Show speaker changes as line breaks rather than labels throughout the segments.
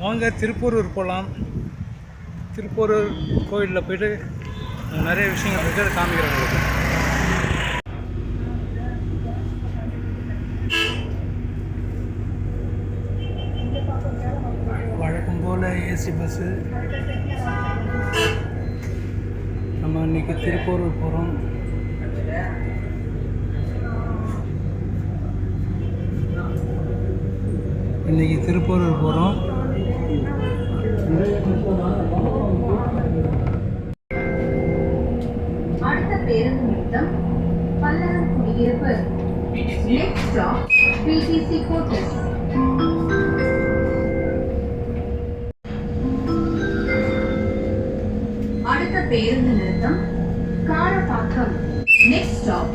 வாங்க திருப்பூரூர் போகலாம் திருப்பூரூர் கோயிலில் போயிட்டு நிறைய விஷயங்கள் இருக்குது அதை காமிக்கிறேன் உங்களுக்கு. வழக்கம் போல் ஏசி பஸ்ஸு நம்ம இன்னைக்கு திருப்பூரூர் போகிறோம் இன்றைக்கி திருப்பூரூர் போகிறோம்
அடுத்த பேருந்து நிறுத்தம் பல்லடம் குடியிருப்பு. நெக்ஸ்ட் ஸ்டாப் பிடிசி கோட்டர்ஸ் அடுத்த பேருந்து நிறுத்தம் காரப்பாக்கம். நெக்ஸ்ட் ஸ்டாப்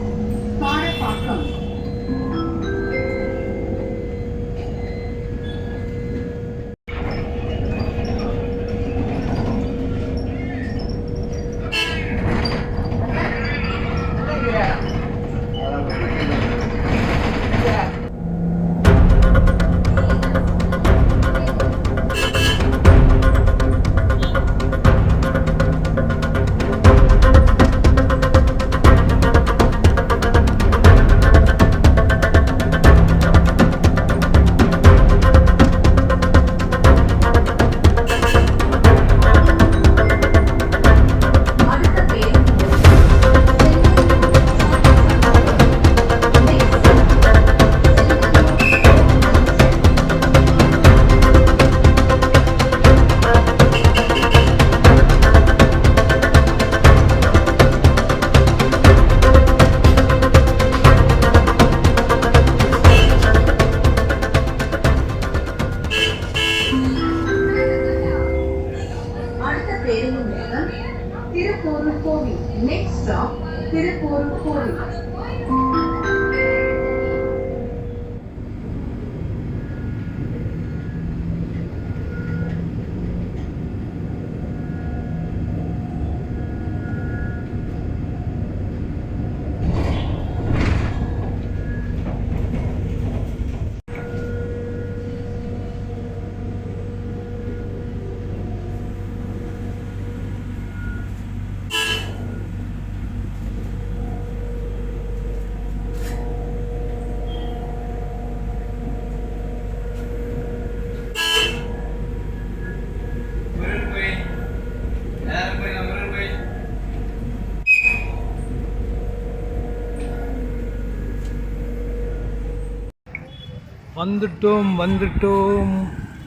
வந்துட்டோம் வந்துட்டோம்.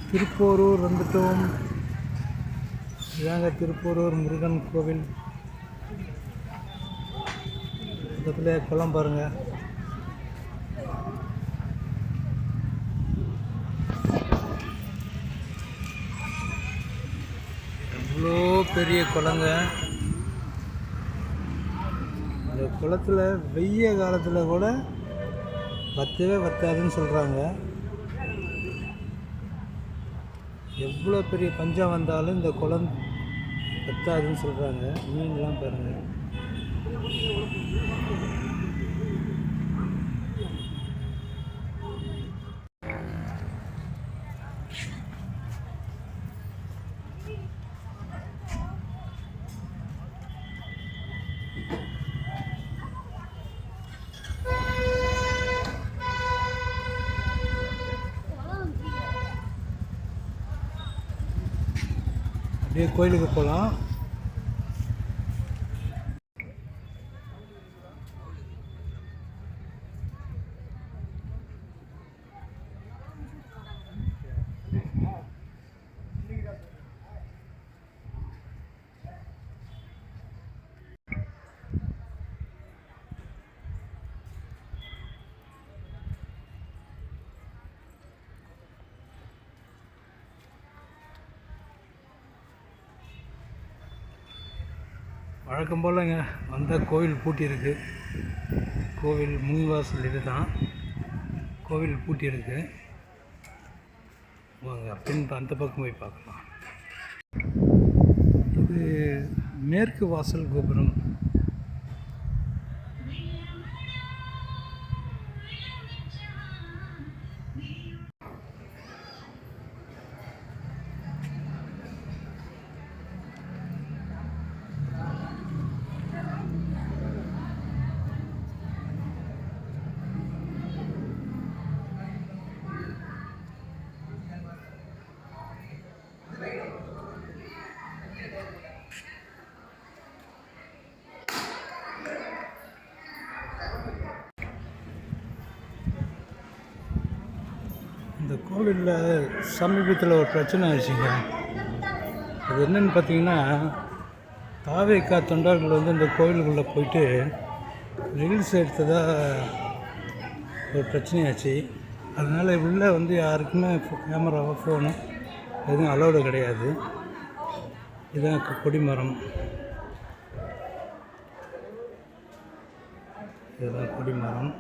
திருப்போரூர் வந்துட்டோம். இதாங்க திருப்போரூர் முருகன் கோவில். பக்கத்தில் குளம் பாருங்கள் எவ்வளோ பெரிய குளங்க. இந்த குளத்தில் வெய்ய காலத்தில் கூட பத்தவே பத்தாதுன்னு சொல்கிறாங்க எவ்வளோ பெரிய பஞ்சம் வந்தாலும் இந்த குளம் பத்தாதுன்னு சொல்கிறாங்க மீன்லாம் பாருங்கள் அப்படியே கோயிலுக்கு போகலாம். வழக்கம் போலங்க வந்தால் கோவில் பூட்டியிருக்கு கோவில் முன்வாசல் இது தான் கோவில் பூட்டியிருக்கு வாங்க பின் அந்த பக்கம் போய் பார்க்கலாம். இது மேற்கு வாசல் கோபுரம். கோவிலில் சமீபத்தில் ஒரு பிரச்சனை ஆயிடுச்சுங்க. அது என்னென்னு பார்த்தீங்கன்னா தாவேக்கா தொண்டர்கள் வந்து இந்த கோவிலுக்குள்ளே போயிட்டு ரீல்ஸ் எடுத்ததாக ஒரு பிரச்சனையாச்சு அதனால் உள்ளே வந்து யாருக்குமே கேமராவோ ஃபோனு எதுவும் அலோடு கிடையாது. இதுதான் கொடிமரம். இதுதான் கொடிமரம்.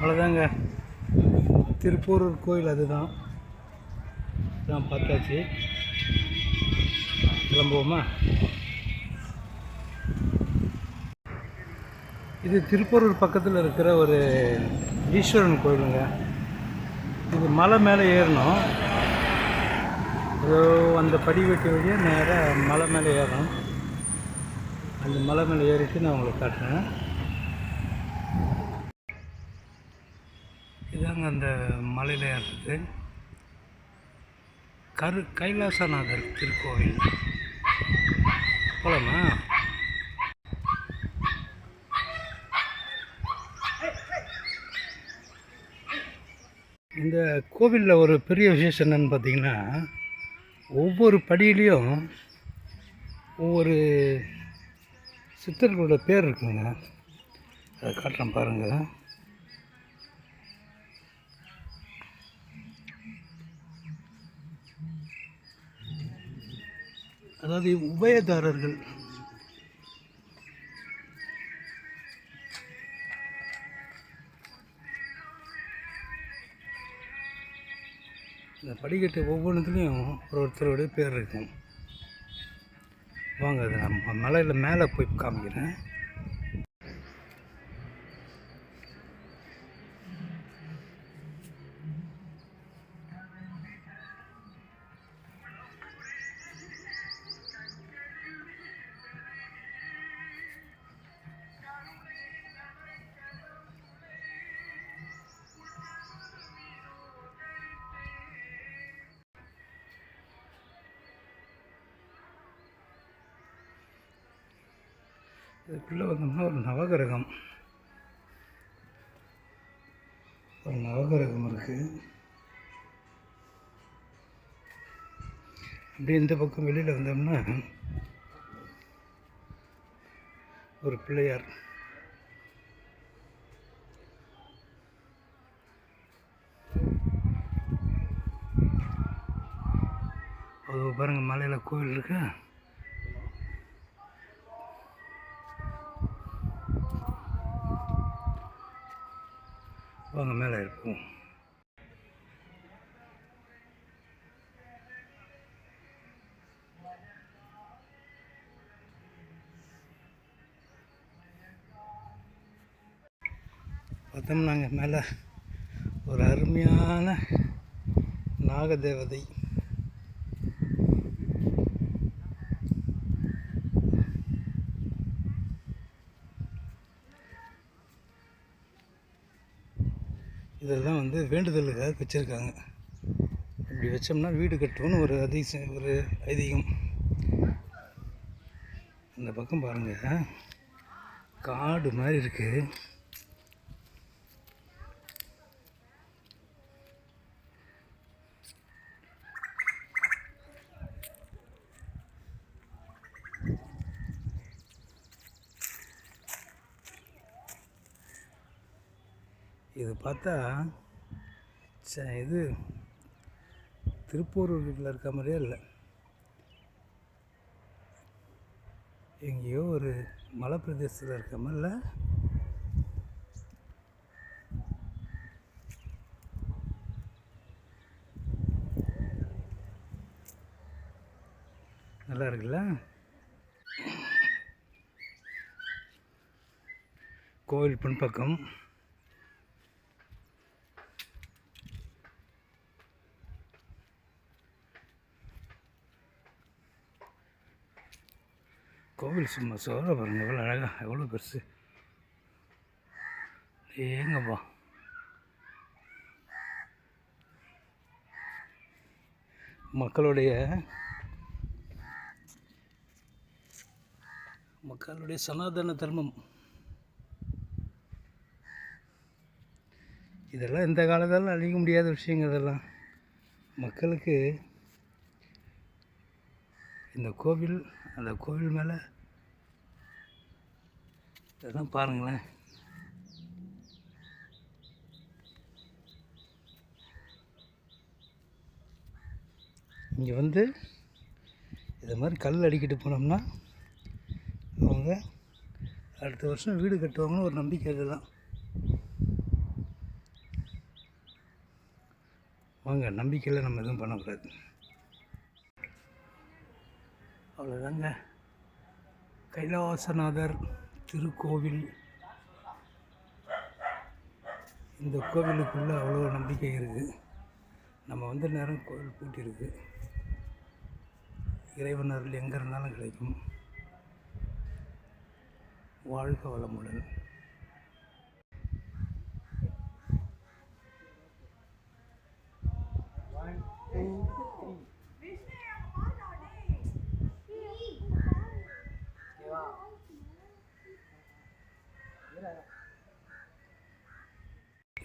அவ்வளோதாங்க திருப்பூரூர் கோயில் அதுதான். நான் பார்த்தாச்சு. கிளம்புவோமா? இது திருப்பூரூர் பக்கத்தில் இருக்கிற ஒரு ஈஸ்வரன் கோயிலுங்க. இது மலை மேலே ஏறணும். ஏதோ அந்த படிவெட்டி வழியாக நேராக மலை மேலே ஏறணும். அந்த மலை மேலே ஏறிட்டு நான் உங்களுக்கு காட்டுறேன். இதாங்க அந்த மலையில் ஏறுறது கரு கைலாசநாதர் திருக்கோவில். போகலாமா இந்த கோவிலில் ஒரு பெரிய விசேஷம் என்னன்னு பார்த்தீங்கன்னா ஒவ்வொரு படியிலையும் ஒவ்வொரு சித்தர்களோட பேர் இருக்குங்க. அதை காட்டுறேன் பாருங்கள் அதாவது உபயதாரர்கள். இந்த படிக்கட்டு ஒவ்வொன்றுத்துலேயும் ஒரு ஒருத்தருடைய பேர் இருக்கும். வாங்க அது நம்ம மலையில் மேலே போய் காமிக்கிறேன். இதுக்குள்ளே வந்தோம்னா ஒரு நவகிரகம். ஒரு நவகிரகம் இருக்குது அப்படியே இந்த பக்கம் வெளியில் வந்தோம்னா ஒரு பிள்ளையார். அது பாருங்கள் மலையில் கோவில் இருக்குது வாங்க மேலே இருப்போம். பார்த்தோம்னாங்க மேலே ஒரு அருமையான நாகதேவதை. இதெல்லாம் வந்து வேண்டுதலுக்காக வச்சுருக்காங்க. இப்படி வச்சோம்னா வீடு கட்டுவோன்னு ஒரு அதிசயம் ஒரு ஐதீகம். அந்த பக்கம் பாருங்கள் காடு மாதிரி இருக்குது இது பார்த்தா ச இது திருப்பூர் வீட்டில் இருக்க மாதிரியே இல்லை. எங்கேயோ ஒரு மலை பிரதேசத்தில் இருக்க மாதிரில. நல்லா இருக்குல்ல? கோவில் பின்பக்கம். கோவில் சும்மா சோழ பாருங்க எவ்வளோ அழகா எவ்வளோ பெருசு. ஏங்கப்பா மக்களுடைய மக்களுடைய சனாதன தர்மம். இதெல்லாம் இந்த காலத்தால் அழிக்க முடியாத விஷயங்க இதெல்லாம். மக்களுக்கு இந்த கோவில் அந்த கோவில் மேலே இதெல்லாம் பாருங்களேன். இங்கே வந்து இது மாதிரி கல் அடிக்கிட்டு போனோம்னா அவங்க அடுத்த வருஷம் வீடு கட்டுவாங்கன்னு ஒரு நம்பிக்கை அதுதான். வாங்க நம்பிக்கையில் நம்ம எதுவும் பண்ணக்கூடாது. அவ்வளோதாங்க கைலாசநாதர் திருக்கோவில். இந்த கோவிலுக்குள்ளே அவ்வளோ நம்பிக்கை இருக்குது நம்ம வந்த நேரம் கோவில் பூட்டியிருக்கு இறைவன் அருள் எங்கே இருந்தாலும் கிடைக்கும். வாழ்க வளமுடன்.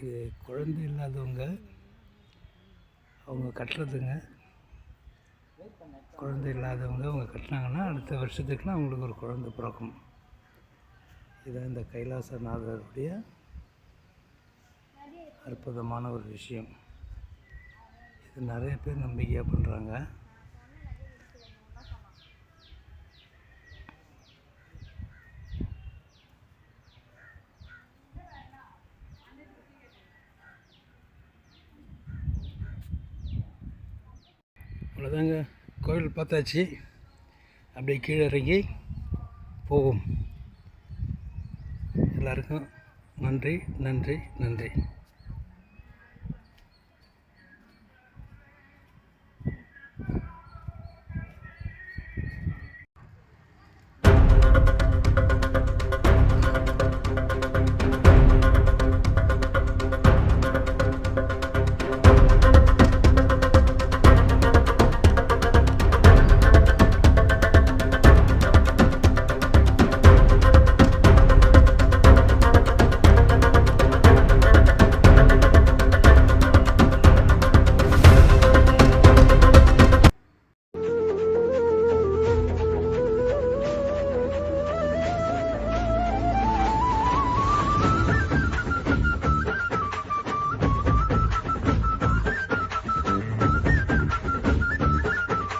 இது குழந்தை இல்லாதவங்க அவங்க கட்டுறதுங்க. குழந்தை இல்லாதவங்க அவங்க கட்டினாங்கன்னா அடுத்த வருஷத்துக்குலாம் அவங்களுக்கு ஒரு குழந்தை பிறக்கும். இதுதான் இந்த கைலாசநாதருடைய அற்புதமான ஒரு விஷயம். இது நிறைய பேர் நம்பிக்கையாக பண்ணுறாங்க அவ்வளோதாங்க கோவில் பார்த்தாச்சு. அப்படியே கீழே இறங்கி போவோம். எல்லாருக்கும் நன்றி நன்றி நன்றி.